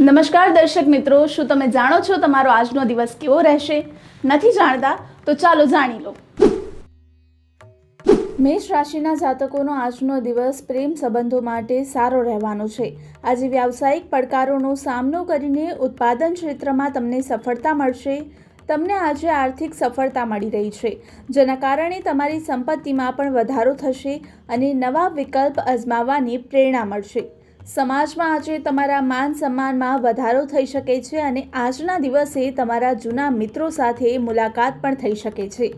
નમસ્કાર દર્શક મિત્રો, શું તમે જાણો છો તમારો આજનો દિવસ કેવો રહેશે? નથી જાણતા તો ચાલો જાણી લો. મેષ રાશિના જાતકોનો આજનો દિવસ પ્રેમ સંબંધો માટે સારો રહેવાનો છે. આજે વ્યાવસાયિક પડકારોનો સામનો કરીને ઉત્પાદન ક્ષેત્રમાં તમને સફળતા મળશે. તમને આજે આર્થિક સફળતા મળી રહી છે. જેના કારણે તમારી સંપત્તિમાં પણ વધારો થશે અને નવા વિકલ્પ અજમાવવાની પ્રેરણા મળશે. સમાજમાં આજે તમારા માન સન્માનમાં વધારો થઈ શકે છે અને આજના દિવસે તમારા જૂના મિત્રો સાથે મુલાકાત પણ થઈ શકે છે.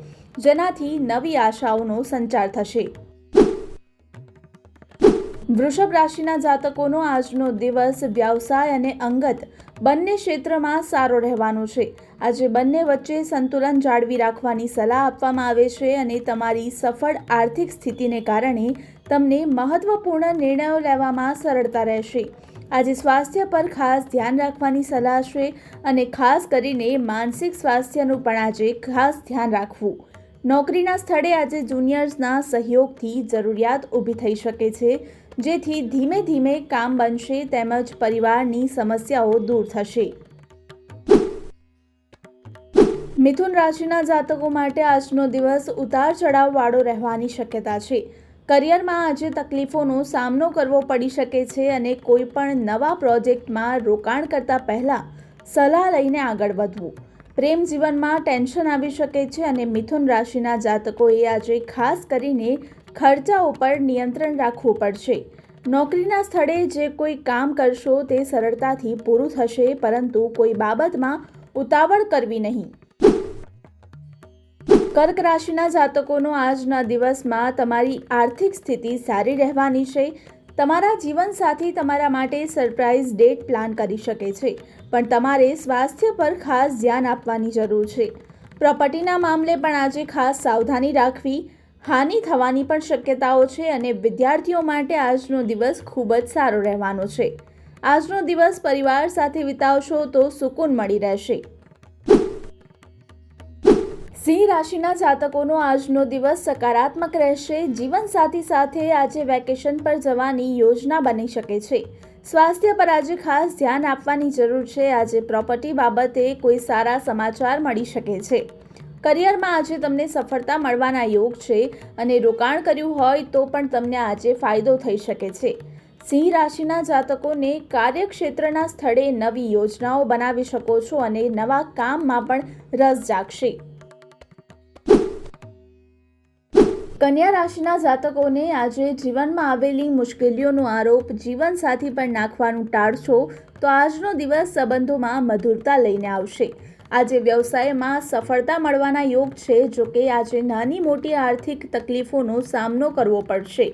જેનાથી નવી આશાઓનો સંચાર થશે. વૃષભ રાશિના જાતકોનો આજનો દિવસ વ્યવસાય અને અંગત બંને ક્ષેત્રમાં સારો રહેવાનો છે. આજે બંને વચ્ચે સંતુલન જાળવી રાખવાની સલાહ આપવામાં આવે છે અને તમારી સફળ આર્થિક સ્થિતિને કારણે તમને મહત્વપૂર્ણ નિર્ણયો લેવામાં સરળતા રહેશે. આજે સ્વાસ્થ્ય પર ખાસ ધ્યાન રાખવાની સલાહ છે અને ખાસ કરીને માનસિક સ્વાસ્થ્યનું પણ આજે ખાસ ધ્યાન રાખવું. નોકરીના સ્થળે આજે જુનિયર્સના સહયોગથી જરૂરિયાત ઊભી થઈ શકે છે, જેથી ધીમે ધીમે કામ બનશે તેમજ પરિવારની સમસ્યાઓ દૂર થશે. મિથુન રાશિના જાતકો માટે આજનો દિવસ ઉતાર ચઢાવવાળો રહેવાની શક્યતા છે. કરિયરમાં આજે તકલીફોનો સામનો કરવો પડી શકે છે અને કોઈ પણ નવા પ્રોજેક્ટમાં રોકાણ કરતા પહેલાં સલાહ લઈને આગળ વધવું. પ્રેમ જીવનમાં ટેન્શન આવી શકે છે અને મિથુન રાશિના જાતકોએ આજે ખાસ કરીને ખર્ચા ઉપર નિયંત્રણ રાખવું પડશે. નોકરીના સ્થળે જે કોઈ કામ કરશો તે સરળતાથી પૂરું થશે પરંતુ કોઈ બાબતમાં ઉતાવળ કરવી નહીં. કર્ક રાશિના જાતકોનો આજના દિવસમાં તમારી આર્થિક સ્થિતિ સારી રહેવાની છે. તમારા જીવનસાથી તમારા માટે સરપ્રાઇઝ ડેટ પ્લાન કરી શકે છે. પણ તમારે સ્વાસ્થ્ય પર ખાસ ધ્યાન આપવાની જરૂર છે. પ્રોપર્ટીના મામલે પણ આજે ખાસ સાવધાની રાખવી હાનિ થવાની પણ શક્યતાઓ છે અને વિદ્યાર્થીઓ માટે આજનો દિવસ ખૂબ જ સારો રહેવાનો છે. આજનો દિવસ પરિવાર સાથે વિતાવશો તો સુકૂન મળી રહેશે. સિંહ રાશિના જાતકોનો આજનો દિવસ સકારાત્મક રહેશે. જીવનસાથી સાથે આજે વેકેશન પર જવાની યોજના બની શકે છે. સ્વાસ્થ્ય પર આજે ખાસ ધ્યાન આપવાની જરૂર છે. આજે પ્રોપર્ટી બાબતે કોઈ સારા સમાચાર મળી શકે છે. કરિયરમાં આજે તમને સફળતા મળવાના યોગ છે અને રોકાણ કર્યું હોય તો પણ તમને આજે ફાયદો થઈ શકે છે. સિંહ રાશિના જાતકોને કાર્યક્ષેત્રના સ્થળે નવી યોજનાઓ બનાવી શકો છો અને નવા કામમાં પણ રસ જાગશે. કન્યા રાશિના જાતકોને આજે જીવનમાં આવેલી મુશ્કેલીઓનો આરોપ, જીવનસાથી પર નાખવાનું ટાળશો તો આજનો દિવસ સંબંધોમાં મધુરતા લઈને આવશે. આજે વ્યવસાયમાં સફળતા મળવાના યોગ છે, જો કે આજે નાની મોટી આર્થિક તકલીફોનો સામનો કરવો પડશે.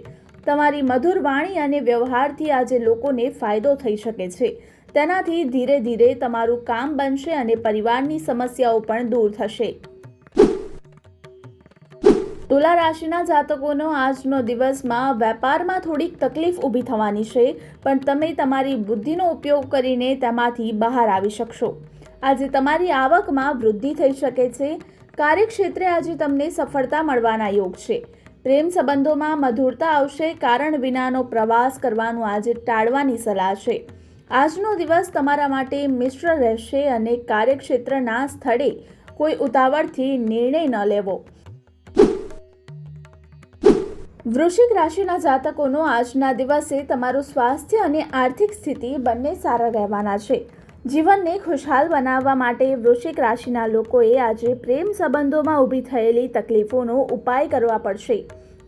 તમારી મધુર વાણી અને વ્યવહારથી આજે લોકોને ફાયદો થઈ શકે છે. તેનાથી ધીરે ધીરે તમારું કામ બનશે અને પરિવારની સમસ્યાઓ પણ દૂર થશે. તુલા રાશિના જાતકોનો આજનો દિવસમાં વેપારમાં થોડીક તકલીફ ઊભી થવાની છે, પણ તમે તમારી બુદ્ધિનો ઉપયોગ કરીને તેમાંથી બહાર આવી શકશો. આજે તમારી આવકમાં વૃદ્ધિ થઈ શકે છે. કાર્યક્ષેત્રે આજે તમને સફળતા મળવાના યોગ છે. પ્રેમ સંબંધોમાં મધુરતા આવશે, કારણ વિનાનો પ્રવાસ કરવાનું આજે ટાળવાની સલાહ છે. આજનો દિવસ તમારા માટે મિશ્ર રહેશે અને કાર્યક્ષેત્રના સ્થળે કોઈ ઉતાવળથી નિર્ણય ન લેવો. વૃશ્ચિક રાશિના જાતકોનો આજના દિવસે તમારું સ્વાસ્થ્ય અને આર્થિક સ્થિતિ બંને સારા રહેવાના છે. જીવનને ખુશહાલ બનાવવા માટે વૃશ્ચિક રાશિના લોકોએ આજે પ્રેમ સંબંધોમાં ઊભી થયેલી તકલીફોનો ઉપાય કરવા પડશે.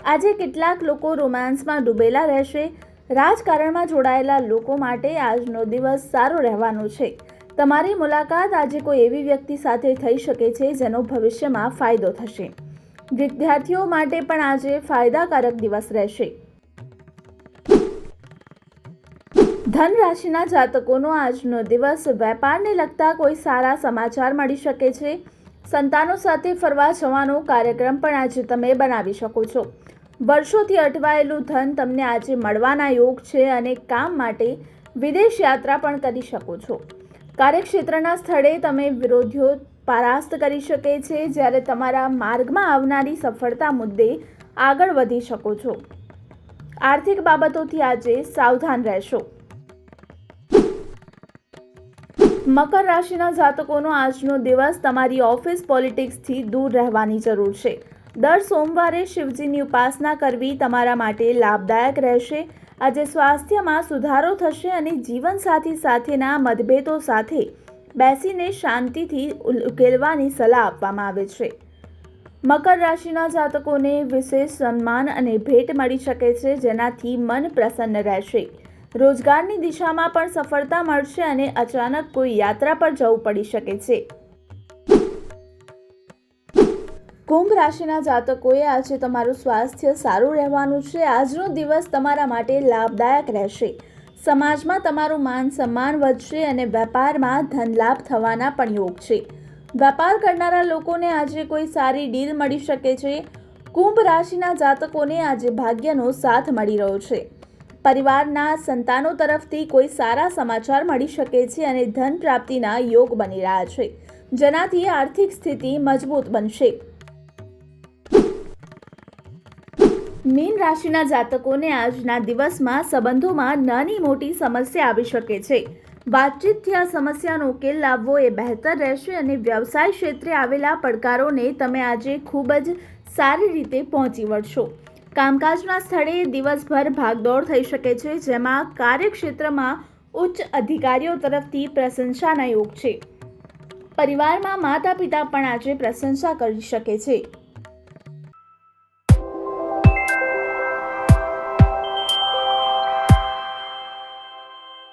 આજે કેટલાક લોકો રોમાન્સમાં ડૂબેલા રહેશે. રાજકારણમાં જોડાયેલા લોકો માટે આજનો દિવસ સારો રહેવાનો છે. તમારી મુલાકાત આજે કોઈ એવી વ્યક્તિ સાથે થઈ શકે છે જેનો ભવિષ્યમાં ફાયદો થશે. વિદ્યાર્થીઓ માટે પણ આજે ફાયદાકારક દિવસ રહેશે. ધન રાશિના જાતકોનો આજનો દિવસ વેપારને લગતા કોઈ સારા સમાચાર મળી શકે છે? સંતાનો સાથે ફરવા જવાનો કાર્યક્રમ પણ આજે તમે બનાવી શકો છો. વર્ષોથી અટવાયેલું ધન તમને આજે મળવાના યોગ છે અને કામ માટે વિદેશ યાત્રા પણ કરી શકો છો. કાર્યક્ષેત્રના સ્થળે તમે વિરોધીઓ પરાસ્ત કરી શકે છે જ્યારે તમારા માર્ગમાં આવનારી સફળતા મુદ્દે આગળ વધી શકો છો. આર્થિક બાબતોથી આજે સાવધાન રહેશો. મકર રાશિના જાતકોનો આજનો દિવસ તમારી ઓફિસ પોલિટિક્સથી દૂર રહેવાની જરૂર છે. દર સોમવારે શિવજીની ઉપાસના કરવી તમારા માટે લાભદાયક રહેશે. આજે સ્વાસ્થ્યમાં સુધારો થશે અને જીવનસાથી સાથેના મતભેદો સાથે બેસીને શાંતિથી ઉકેલવાની સલાહ આપવામાં આવે છે. મકર રાશિના જાતકોને વિશેષ સન્માન અને ભેટ મળી શકે છે, જેનાથી મન પ્રસન્ન રહેશે. રોજગારની દિશામાં પણ સફળતા મળશે અને અચાનક કોઈ યાત્રા પર જવું પડી શકે છે. કુંભ રાશિના જાતકોએ આજે તમારું સ્વાસ્થ્ય સારું રહેવાનું છે. આજનો દિવસ તમારા માટે લાભદાયક રહેશે. સમાજમાં તમારું માન સન્માન વધશે અને વેપારમાં ધનલાભ થવાના પણ યોગ છે. વેપાર કરનારા લોકોને આજે કોઈ સારી ડીલ મળી શકે છે? કુંભ રાશિના જાતકોને આજે ભાગ્યનો સાથ મળી રહ્યો છે. પરિવારના સંતાનો તરફથી કોઈ સારા સમાચાર મળી શકે છે અને ધન પ્રાપ્તિના યોગ બની રહ્યા છે. જેનાથી આર્થિક સ્થિતિ મજબૂત બનશે. મીન રાશિના જાતકોને આજના દિવસમાં સંબંધોમાં નાની મોટી સમસ્યા આવી શકે છે. વાતચીતથી આ સમસ્યાનો ઉકેલ લાવવો એ બહેતર રહેશે અને વ્યવસાય ક્ષેત્રે આવેલા પડકારોને તમે આજે ખૂબ જ સારી રીતે પહોંચી વળશો. કામકાજના સ્થળે દિવસભર ભાગદોડ થઈ શકે છે, જેમાં કાર્યક્ષેત્રમાં ઉચ્ચ અધિકારીઓ તરફથી પ્રશંસાના યોગ છે. પરિવારમાં માતા પિતા પણ આજે પ્રશંસા કરી શકે છે.